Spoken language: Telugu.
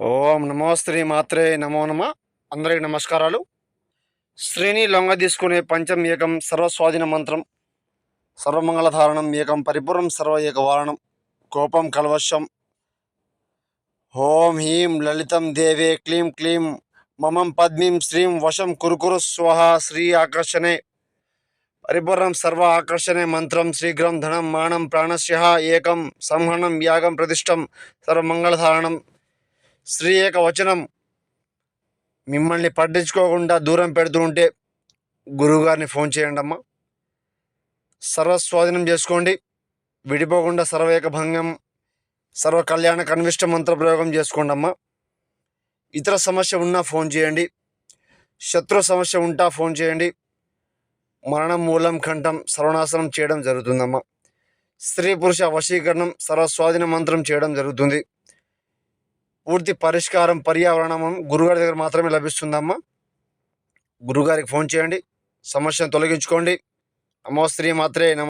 ఓం నమో శ్రీ మాత్రే నమో నమ. అందరికి నమస్కారాలు. శ్రీని లొంగ తీసుకునే పంచం ఏకం సర్వస్వాధీన మంత్రం సర్వమంగళధారణం ఏకం పరిపూర్ణం సర్వ ఏక వారణం కోపం కల్వశం. ఓం హీం లలితం దేవే క్లీం క్లీం మమం పద్మీం శ్రీం వశం కురుకురు స్వహ శ్రీ ఆకర్షణే. పరిపూర్ణం సర్వ ఆకర్షణే మంత్రం శీఘ్రం ధనం మానం ప్రాణస్య ఏకం సంహరణం యాగం ప్రతిష్టం సర్వమంగళధారణం. స్త్రీ ఏక వచనం మిమ్మల్ని పట్టించుకోకుండా దూరం పెడుతూ ఉంటే గురువుగారిని ఫోన్ చేయండి అమ్మ. సర్వస్వాధీనం చేసుకోండి. విడిపోకుండా సర్వేక భంగం సర్వ కళ్యాణ కనిష్ట మంత్ర ప్రయోగం చేసుకోండి అమ్మ. ఇతర సమస్య ఉన్నా ఫోన్ చేయండి. శత్రు సమస్య ఉంటా ఫోన్ చేయండి. మరణం మూలం కంఠం సర్వనాశనం చేయడం జరుగుతుందమ్మా. స్త్రీ పురుష వశీకరణం సర్వస్వాధీన మంత్రం చేయడం జరుగుతుంది. పూర్తి పరిష్కారం పర్యావరణం గురుగారి దగ్గర మాత్రమే లభిస్తుందమ్మా. గురుగారికి ఫోన్ చేయండి సమస్యను తొలగించుకోండి. నమో స్త్రీ మాత్రే